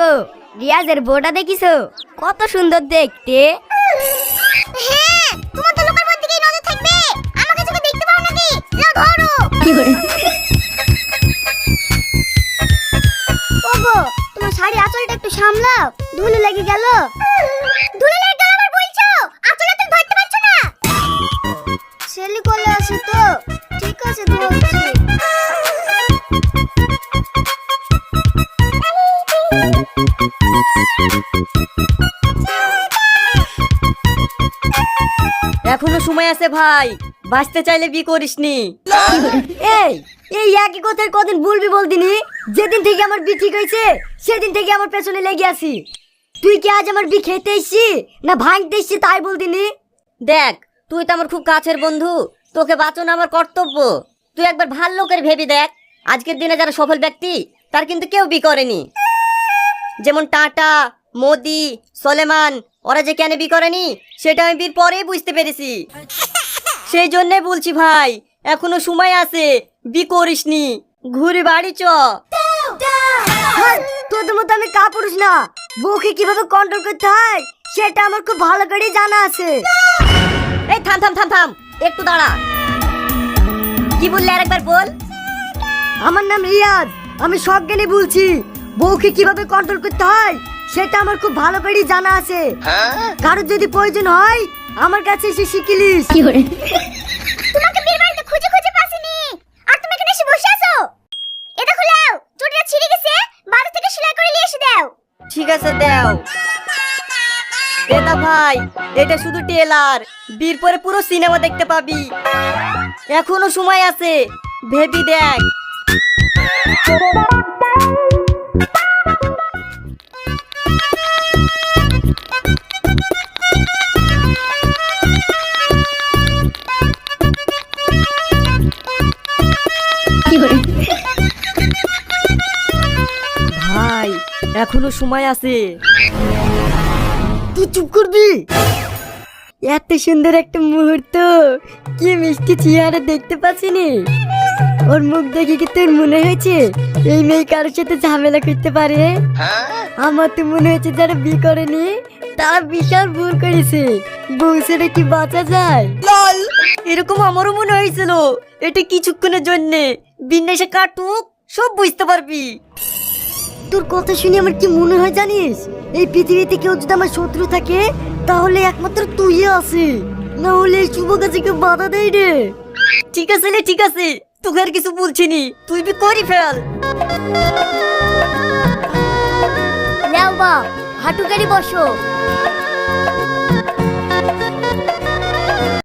ওগো রিয়াজের বউটা দেখিছো? কত সুন্দর দেখতে। হ্যাঁ তোমার তো লোকের দিকেই নজর থাকবে। আমাকে চোখে দেখতে পাও নাকি? যাও ধরো। ওগো তোমার শাড়ি আঁচলটা একটু সামলাও। ধুলো লেগে গেল। ধুলো লেগে গেল আবার বলছো? আঁচলে তুমি ধরতে পারছ না? ছেলে কোলে আছে তো। ঠিক আছে ধরছি। এখনও সময় আছে ভাই। বাঁচতে চাইলে বি করিসনি। এই এই একই কদিন বলবি যেদিন থেকে আমার বি ঠিক হয়েছে, সেদিন থেকে আমার পেছনে লেগে তুই কি আজ আমার বি খেতে এসছি, না ভাঙতে এসছি তাই বলদিনি? দেখ, তুই তো আমার খুব কাছের বন্ধু। তোকে বাঁচানো আমার কর্তব্য। তুই একবার ভালো লোকের ভেবি দেখ। আজকের দিনে যারা সফল ব্যক্তি, তার কিন্তু কেউ বি করেনি। যেমন টাটা মোদি সলেমান ওরা যে কেন বি করেনি সেটা আমি বির পরেই বুঝতে পেরেছি। সেই জন্যে বলছি ভাই এখনও সময় আছে বি করিসনি। ঘুরে বাড়ি চ। হ্যাঁ, তোদের মতো আমি কাপুরুষ না। বউকে কীভাবে কন্ট্রোল করতে হয় সেটা আমার খুব ভালো করে জানা আছে। এই থাম থাম থাম থাম একটু দাঁড়া। কি বললে আরেকবার বল? আমার নাম রিয়াজ আমি সব জ্ঞানী বলছি। বউকে কীভাবে কন্ট্রোল করতে হয় সেটা আমার খুব ভালো করে জানা আছে। কারোর যদি প্রয়োজন হয় আমার কাছে এসে শিখিলিস। তোমাকে বিয়ের বাড়িতে খুঁজে খুঁজে পাসিনি। আর তুমি এখানে এসে বসে আছো? এটা খুলেও চুড়িটা ছিঁড়ে গেছে বাড়ি থেকে সেলাই করে নিয়ে এসে দাও। ঠিক আছে দাও। এটা ভাই এটা শুধু টেলার বীর পরে পুরো সিনেমা দেখতে পাবি। এখনও সময় আছে। ভেবি দেখ। ভাই এখনও সময় আছে। তুই চুপ করবি? এত সুন্দর একটা মুহূর্ত। কি মিষ্টি চেহারা দেখতে পাচ্ছিনি? ওর মুখ দেখে কি তোর মনে হয়েছে এই মেয়ে কারোর সাথে ঝামেলা করতে পারে? আমার তো মনে হয়েছে যারা বি করেনি তারা বিশাল ভুল করেছে। বউ ছেড়ে কি বাঁচা যায়? লল! এরকম আমারও মনে হয়েছিল এটা কিছুক্ষণের জন্য। বিন্যাসে কাটুক সব বুঝতে পারবি। তোর কথা শুনে আমার কি মনে হয় জানিস? এই পৃথিবীতে কেউ যদি আমার শত্রু থাকে তাহলে একমাত্র তুই আছে না হলে এই শুভ কাজে কেউ বাধা দেয় রে। ঠিক আছে রে ঠিক আছে। তোকে আর কিছু বলছিনি তুই বি করি ফেল। নাও বা হাঁটু গাড়ি বসো।